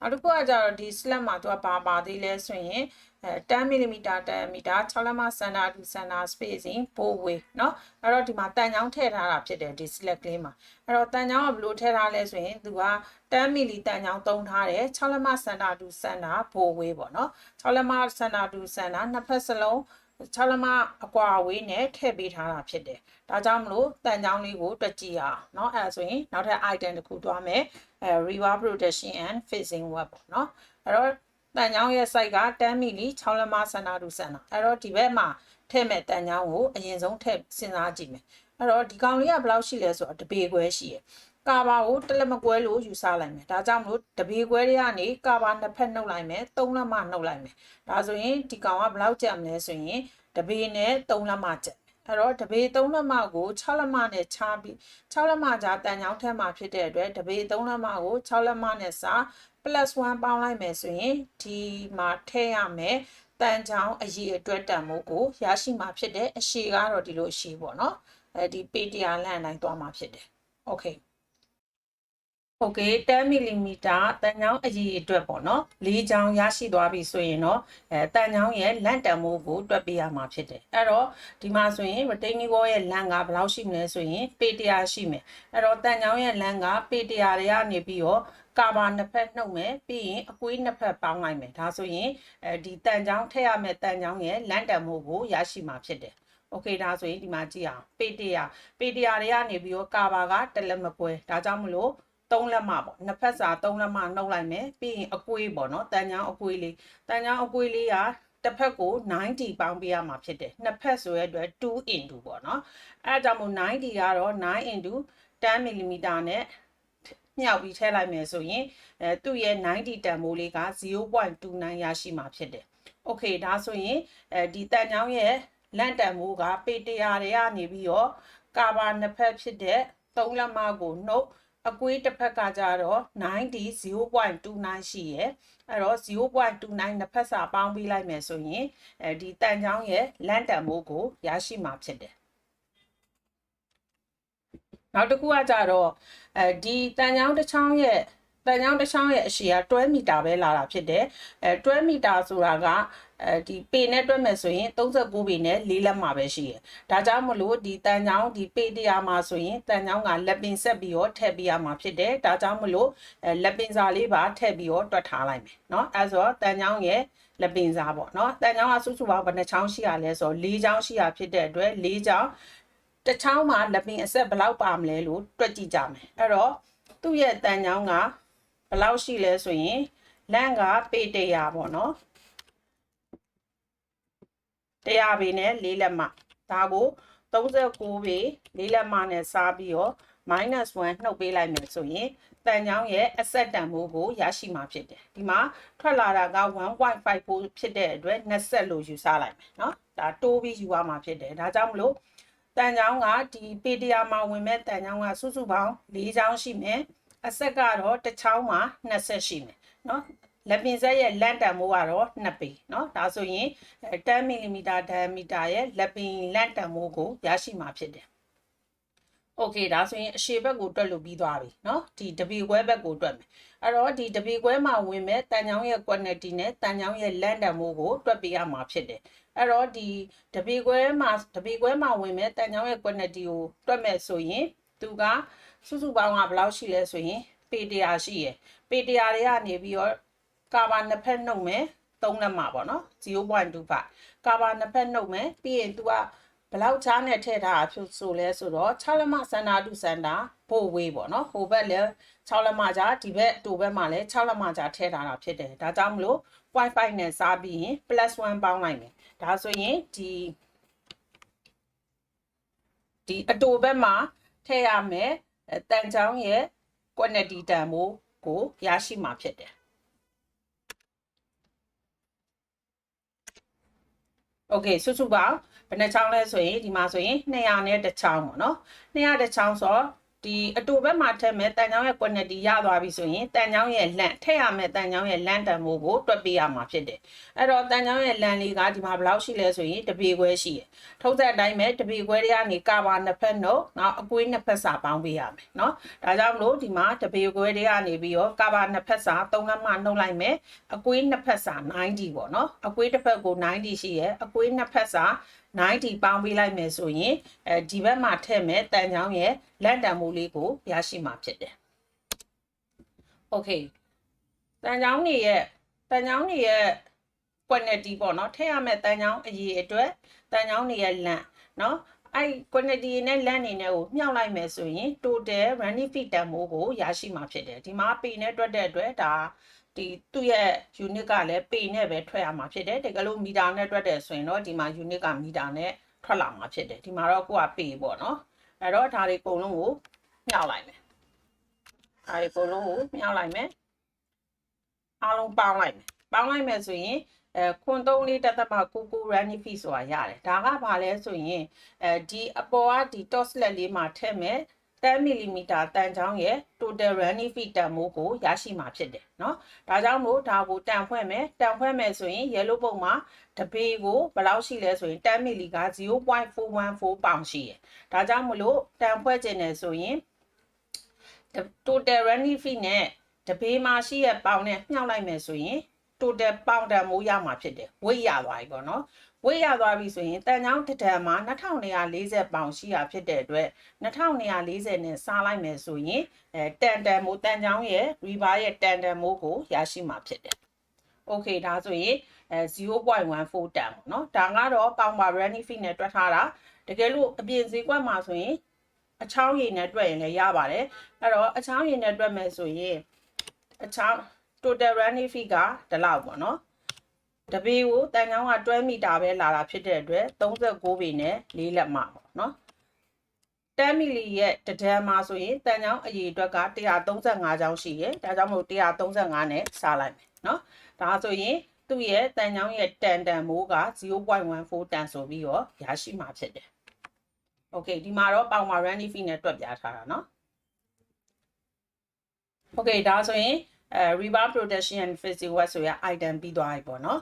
နောက်တစ်ခုကကြတော့ဒီ slab မှာသူကဘာပါသေးလဲဆိုရင်အဲ10 mm 10 m 6လက်မစန္ဒာတူစန္ဒာ spacing ပိုဝေးเนาะအဲ့တော့ဒီမှာတန်ချောင်းထည့်ထားတာဖြစ်တယ်ဒီ slab ကလေးမှာအဲ့တော့တန်ချောင်းကဘယ်လိုထည့်ထားလဲဆိုရင်သူက10 mm တန်ချောင်းသုံးထားတယ်6လက်မစန္ဒာတူစန္ဒာပိုဝေးပေါ့เนาะ6လက်မစန္ဒာတူစန္ဒာနှစ်ဖက်စလုံး 6လက်မအကွာအဝေးနဲ့ထည့်ပေးထားတာဖြစ်တယ်ဒါကြောင့်မလို့တန်ချောင်းလေးကိုတွက်ကြည့်အောင်เนาะအဲ့ဒါဆိုရင်နောက်ထပ် item တစ်ခုတွားမယ်အဲ reverb protection and facing web ပေါ့เนาะအဲ့တော့တန်ချောင်းရဲ့ site က10 mm 6လက်မစန္ဒာတူစန္ဒာအဲ့တော့ဒီဘက်မှာထည့်မဲ့တန်ချောင်းကိုအရင်ဆုံးထည့်စဉ်းစားကြည့်မယ်အဲ့တော့ဒီကောင်လေးကဘယ်လောက်ရှိလဲဆိုတော့တပေခွဲရှိရယ် ကာဘာကိုတစ်လက်မကွဲလို့ယူဆလိုက်မယ်ဒါကြောင့်မလို့တပေခွဲတွေကနေကာဘာနှစ်ဖက်နှုတ်လိုက်မယ်သုံးလက်မနှုတ်လိုက်မယ်ဒါဆိုရင်ဒီကောင်ကဘယ်လောက်ကျန်မလဲဆိုရင်တပေနဲ့သုံးလက်မကျန်အဲ့တော့တပေ3လက်မကို6လက်မနဲ့ခြားပြီး6လက်မကြားတန်ချောင်းထက်မှာဖြစ်တဲ့အတွက်တပေ3လက်မကို6လက်မနဲ့စာ plus 1ပေါင်းလိုက်မယ်ဆိုရင်ဒီမှာထည့်ရမယ်တန်ချောင်းအရေးအတွက်တန်မို့ကိုရရှိမှာဖြစ်တယ်အရှိကတော့ဒီလိုအရှိပေါ့နော်အဲဒီပေတရာလန့်အတိုင်းသွားမှာဖြစ်တယ်โอเคโอเค10 mm တန်ချောင်းအရေးအတွက်ပေါ့နော်၄ချောင်းရရှိသွားပြီဆိုရင်တော့အဲတန်ချောင်းရဲ့လန့်တန်မို့ကိုတွက်ပေးရမှာဖြစ်တယ်အဲ့တော့ဒီမှာဆိုရင် retaining wall ရဲ့လန့်ကဘယ်လောက်ရှိမလဲဆိုရင်ပေတရာရှိမယ်အဲ့တော့တန်ချောင်းရဲ့လန့်ကပေတရာတွေကနေပြီးတော့ကာဘာနှစ်ဖက်နှုတ်မယ်ပြီးရင်အကွေးနှစ်ဖက်ပေါင်းလိုက်မယ်ဒါဆိုရင်အဲဒီတန်ချောင်းထည့်ရမယ့်တန်ချောင်းရဲ့လန့်တန်မို့ကိုရရှိမှာဖြစ်တယ်โอเคဒါဆိုရင်ဒီမှာကြည့်အောင်ပေတရာပေတရာတွေကနေပြီးတော့ကာဘာကတလက်မကွဲဒါကြောင့်မလို့ သုံးလက်မပေါ့နှစ်ဖက်စာသုံးလက်မနှုတ်လိုက်မယ်ပြီးရင်အကွေးပေါ့နော်တန်ချောင်းအကွေးလေးတန်ချောင်းအကွေးလေးကတစ်ဖက်ကို90ပေါင်းပေးရမှာဖြစ်တယ်နှစ်ဖက်ဆိုရတဲ့အတွက်2 into ပေါ့နော်အဲဒါကြောင့်မို့90ကတော့9 into 10 mm နဲ့မြောက်ပြီးထည့်လိုက်မယ်ဆိုရင်အဲသူ့ရဲ့90တန်မိုးလေးက0.29ရရှိမှာဖြစ်တယ်။ Okay ဒါဆိုရင်အဲဒီတန်ချောင်းရဲ့လန့်တန်မိုးကပေတရာတွေကနေပြီးတော့ကာဘာနှစ်ဖက်ဖြစ်တဲ့3လက်မကိုနှုတ် အကွေးတစ်ဖက်ကကြတော့90 0.29ရှိရယ်အဲ့တော့0.29နှစ်ဖက်စာပေါင်းပြီးလိုက်မယ်ဆိုရင်အဲဒီတန်ချောင်းရဲ့လန့်တန်မိုးကိုရရှိမှာဖြစ်တယ်နောက်တစ်ခုကကြတော့အဲဒီတန်ချောင်းတစ်ချောင်းရဲ့ တန်ချောင်းတစ်ချောင်းရဲ့အရှည်က12မီတာပဲလာတာဖြစ်တယ်အဲ12မီတာဆိုတာကအဲဒီပေနဲ့တွက်မယ်ဆိုရင်39ပေနဲ့၄လက်မှာပဲရှိရယ်ဒါကြောင့်မလို့ဒီတန်ချောင်းဒီပေတရားမှာဆိုရင်တန်ချောင်းကလက်ပင်ဆက်ပြီးတော့ထည့်ပေးရမှာဖြစ်တယ်ဒါကြောင့်မလို့အဲလက်ပင်စာလေးပါထည့်ပြီးတော့တွက်ထားလိုက်မယ်เนาะအဲဆိုတော့တန်ချောင်းရဲ့လက်ပင်စာပေါ့เนาะတန်ချောင်းကစုစုပေါင်းဘယ်နှချောင်းရှိရလဲဆိုတော့၄ချောင်းရှိရဖြစ်တဲ့အတွက်၄ချောင်းတစ်ချောင်းမှာလက်ပင်အဆက်ဘယ်လောက်ပါမလဲလို့တွက်ကြည့်ကြမယ်အဲ့တော့သူ့ရဲ့တန်ချောင်းက ဘယ်လောက်ရှိလဲဆိုရင်လန့်ကပေတရာပေါ့နော်100ပေနဲ့4လက်မဒါကို39ပေ4လက်မနဲ့စားပြီးတော့ -1 နှုတ်ပေးလိုက်မယ်ဆိုရင်တန်ချောင်းရဲ့အဆက်တန်မိုးကိုရရှိမှာဖြစ်တယ်ဒီမှာထွက်လာတာက1.54ဖြစ်တဲ့အတွက်20ဆက်လို့ယူဆလိုက်မယ်เนาะဒါတိုးပြီးယူရမှာဖြစ်တယ်ဒါကြောင့်မလို့တန်ချောင်းကဒီပေတရာမှာဝင်မဲ့တန်ချောင်းကစုစုပေါင်း၄ချောင်းရှိမယ် အဆက်ကတော့တစ်ချောင်းမှာ20ရှိမယ်เนาะလက်ပင်ဆက်ရဲ့လန့်တန်မိုးကတော့2ပေเนาะဒါဆိုရင်10 mm diameter ရဲ့လက်ပင်လန့်တန်မိုးကိုရရှိမှာဖြစ်တယ်โอเคဒါဆိုရင်အရှေ့ဘက်ကိုတွက်လို့ပြီးသွားပြီเนาะဒီတပီခွဲဘက်ကိုတွက်မယ်အဲ့တော့ဒီတပီခွဲမှာဝင်မဲ့တန်ချောင်းရဲ့ quantity နဲ့တန်ချောင်းရဲ့လန့်တန်မိုးကိုတွက်ပေးရမှာဖြစ်တယ်အဲ့တော့ဒီတပီခွဲမှာတပီခွဲမှာဝင်မဲ့တန်ချောင်းရဲ့ quantity ကိုတွက်မဲ့ဆိုရင်သူက စုစုပေါင်းကဘယ်လောက်ရှိလဲဆိုရင်ပေတရာရှိရယ်ပေတရာတွေကနေပြီးတော့ကာဘာနှစ်ဖက်နှုတ်မယ်3လက်မှာပေါ့နော်0.25ကာဘာနှစ်ဖက်နှုတ်မယ်ပြီးရင် तू ကဘလောက်ချားနဲ့ထည့်ထားတာဖြစ်ဆိုလဲဆိုတော့6လက်မစန္ဒာတုစန္ဒာပို့ဝေးပေါ့နော်ဟိုဘက်လည်း6လက်မကြားဒီဘက်တူဘက်မှာလည်း6လက်မကြားထည့်ထားတာဖြစ်တယ်ဒါကြောင့်မလို့ Wi-Fi နဲ့စားပြီးရင် +1 ပေါင်းလိုက်မယ်ဒါဆိုရင်ဒီဒီအတူဘက်မှာထည့်ရမယ် တန်ချောင်းရဲ့ quantity တန်မိုးကိုရရှိမှာဖြစ်တယ်โอเคစုစုပေါင်းဘယ်နှချောင်းလဲဆိုရင်ဒီမှာဆိုရင်200နဲ့တစ်ချောင်းပေါ့နော်200တစ်ချောင်းဆိုတော့ ဒီအတူဘက်မှာထည့်မဲ့တန်ချောင်းရဲ့ quantity ရသွားပြီဆိုရင်တန်ချောင်းရဲ့လန့်ထည့်ရမဲ့တန်ချောင်းရဲ့လန့်တန်မိုးကိုတွက်ပေးရမှာဖြစ်တယ်။အဲ့တော့တန်ချောင်းရဲ့လန့်လေးကဒီမှာဘယ်လောက်ရှိလဲဆိုရင်တပေခွဲရှိတယ်။ထုံးစံအတိုင်းပဲတပေခွဲတွေကနေကာဘာနှစ်ဖက်နှုတ်နောက်အကွေးနှစ်ဖက်စာပေါင်းပေးရမယ်နော်။ဒါကြောင့်မလို့ဒီမှာတပေခွဲတွေကနေပြီးတော့ကာဘာနှစ်ဖက်စာသုံးလက်မှနှုတ်လိုက်မယ်။အကွေးနှစ်ဖက်စာ90ပေါ့နော်။အကွေးတစ်ဖက်ကို90ရှိရဲ့အကွေးနှစ်ဖက်စာ 90ပေါင်းပေးလိုက်မယ်ဆိုရင်အဲဒီဘက်မှာထည့်မဲ့တန်ချောင်းရဲ့လက်တံမိုးလေးကိုရရှိမှာဖြစ်တယ်။ Okay တန်ချောင်းတွေရဲ့တန်ချောင်းတွေရဲ့ quantity ပေါ့နော်ထည့်ရမဲ့တန်ချောင်းအရေးအတွက်တန်ချောင်းတွေရဲ့လန့်နော်အဲ့ quantity နဲ့လန့်နေနဲ့ကိုမြှောက်လိုက်မယ်ဆိုရင် total running feet တန်မိုးကိုရရှိမှာဖြစ်တယ်ဒီမှာပေနဲ့တွက်တဲ့အတွက်ဒါ ဒီသူ့ရဲ့ unit ကလည်းပေနဲ့ပဲထွက်ရမှာဖြစ်တယ်တကယ်လို့မီတာနဲ့တွက်တယ်ဆိုရင်တော့ဒီမှာ unit ကမီတာနဲ့ထွက်လာမှာဖြစ်တယ်ဒီမှာတော့ကိုကပေပေါ့နော်အဲ့တော့ဒါတွေအကုန်လုံးကိုမြှောက်လိုက်မယ်ဒါတွေအကုန်လုံးကိုမြှောက်လိုက်မယ်အားလုံးပေါင်းလိုက်မယ်ပေါင်းလိုက်မယ်ဆိုရင်အဲခွန်သုံးလေးတက်သက်မှာကိုကို running fee ဆိုတာရတယ်ဒါကဘာလဲဆိုရင်အဲဒီအပေါ်ကဒီ toslet လေးမှာထည့်မယ် 10 mm တန်ချောင်းရဲ့ total running feet တန်မိုးကိုရရှိမှာဖြစ်တယ်เนาะဒါကြောင့်မို့ဒါကိုတန်ဖွဲ့မယ်တန်ဖွဲ့မယ်ဆိုရင် yellow ပုံမှာတပေကိုဘယ်လောက်ရှိလဲဆိုရင်10 mm က0.414ပေါင်ရှိရယ်ဒါကြောင့်မလို့တန်ဖွဲ့ခြင်းနဲ့ဆိုရင် total running feet နဲ့တပေမှာရှိရပေါင်နဲ့မြှောက်လိုက်မယ်ဆိုရင် total ပေါင်တန်မိုးရမှာဖြစ်တယ် weight ရသွားပြီပေါ့နော် weight ရသွားပြီဆိုရင်တန်ချောင်းတစ်တန်မှာ2240ပေါင်ရှိရဖြစ်တဲ့အတွက်2240နဲ့စားလိုက်မယ်ဆိုရင်အဲတန်တန်မိုးတန်ချောင်းရဲ့ river ရဲ့တန်တန်မိုးကိုရရှိမှာဖြစ်တယ် okay ဒါဆိုရင်အဲ0.14တန်ပေါ့နော်ဒါကတော့ပေါင်ပါ running fee နဲ့တွက်ထားတာတကယ်လို့အပြင်ဈေးကွက်မှာဆိုရင်အချောင်းရည်နဲ့တွက်ရင်လည်းရပါတယ်အဲ့တော့အချောင်းရည်နဲ့တွက်မယ်ဆိုရင်အချောင်း total running fee ကဒီလောက်ပေါ့နော် တပေကိုတန်ချောင်းက12မီတာပဲလာတာဖြစ်တဲ့အတွက်39ပေနဲ့၄လက်မှပေါ့နော်10မီလီရဲ့တဒန်းမှာဆိုရင်တန်ချောင်းအရေအတွက်က135ချောင်းရှိရယ်ဒါကြောင့်မို့135နဲ့စားလိုက်မယ်နော်ဒါဆိုရင်သူ့ရဲ့တန်ချောင်းရဲ့တန်တန်မိုးက0.14တန်ဆိုပြီးတော့ရရှိမှာဖြစ်တယ်။ Okay ဒီမှာတော့ပေါင်မာ running fee နဲ့တွက်ပြထားတာเนาะ Okay ဒါဆိုရင် အဲ rebar protection and physical work ဆိုရ item ပြီးသွားပြီပေါ့နော်